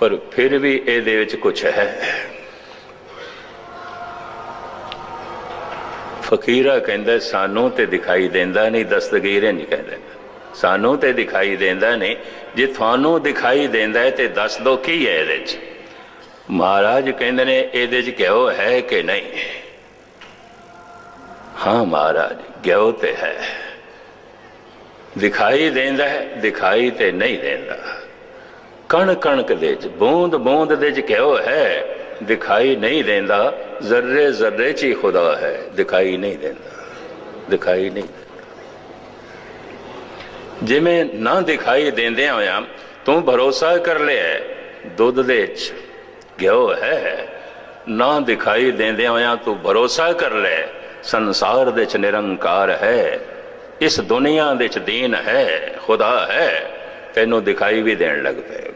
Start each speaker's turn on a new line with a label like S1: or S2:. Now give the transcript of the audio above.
S1: ਪਰ ਫਿਰ ਵੀ ਇਹਦੇ ਵਿੱਚ ਕੁਝ ਹੈ। ਫਕੀਰਾ ਕਹਿੰਦਾ, ਸਾਨੂੰ ਤੇ ਦਿਖਾਈ ਦਿੰਦਾ ਨਹੀਂ, ਦਸਤਗੀਰ ਨਹੀਂ ਕਹਿੰਦਾ ਸਾਨੂੰ ਤੇ ਦਿਖਾਈ ਦਿੰਦਾ ਨਹੀਂ, ਜੇ ਤੁਹਾਨੂੰ ਦਿਖਾਈ ਦਿੰਦਾ ਹੈ ਤੇ ਦੱਸ ਦੋ ਕੀ ਹੈ ਇਹਦੇ 'ਚ ਮਹਾਰਾਜ ਕਹਿੰਦੇ ਨੇ, ਇਹਦੇ 'ਚ ਘਿਓ ਹੈ ਕਿ ਨਹੀਂ? ਹਾਂ ਮਹਾਰਾਜ, ਘਿਓ ਤੇ ਹੈ। ਦਿਖਾਈ ਦਿੰਦਾ ਹੈ, ਦਿਖਾਈ ਤੇ ਨਹੀਂ ਦਿੰਦਾ। ਕਣ ਕਣਕ ਦੇ ਚ, ਬੂੰਦ ਬੂੰਦ ਦੇ ਚ ਘਿਓ ਹੈ, ਦਿਖਾਈ ਨਹੀਂ ਦਿੰਦਾ, ਜ਼ਰਰੇ ਜ਼ਰਰੇ ਚ ਹੀ ਖੁਦਾ ਹੈ, ਦਿਖਾਈ ਨਹੀਂ ਦਿੰਦਾ, ਦਿਖਾਈ ਨਹੀਂ ਜਿਵੇਂ ਨਾ ਦਿਖਾਈ ਦਿੰਦਿਆਂ ਹੋਇਆ ਤੂੰ ਭਰੋਸਾ ਕਰ ਲਿਆ ਦੁੱਧ ਦੇ ਚ ਘਿਓ ਹੈ, ਨਾ ਦਿਖਾਈ ਦਿੰਦਿਆਂ ਹੋਇਆ ਤੂੰ ਭਰੋਸਾ ਕਰ ਲੈ ਸੰਸਾਰ ਦੇ ਚ ਨਿਰੰਕਾਰ ਹੈ, ਇਸ ਦੁਨੀਆ ਦੇ ਚ ਦੀਨ ਹੈ, ਖੁਦਾ ਹੈ, ਤੈਨੂੰ ਦਿਖਾਈ ਵੀ ਦੇਣ ਲੱਗ ਪਏ।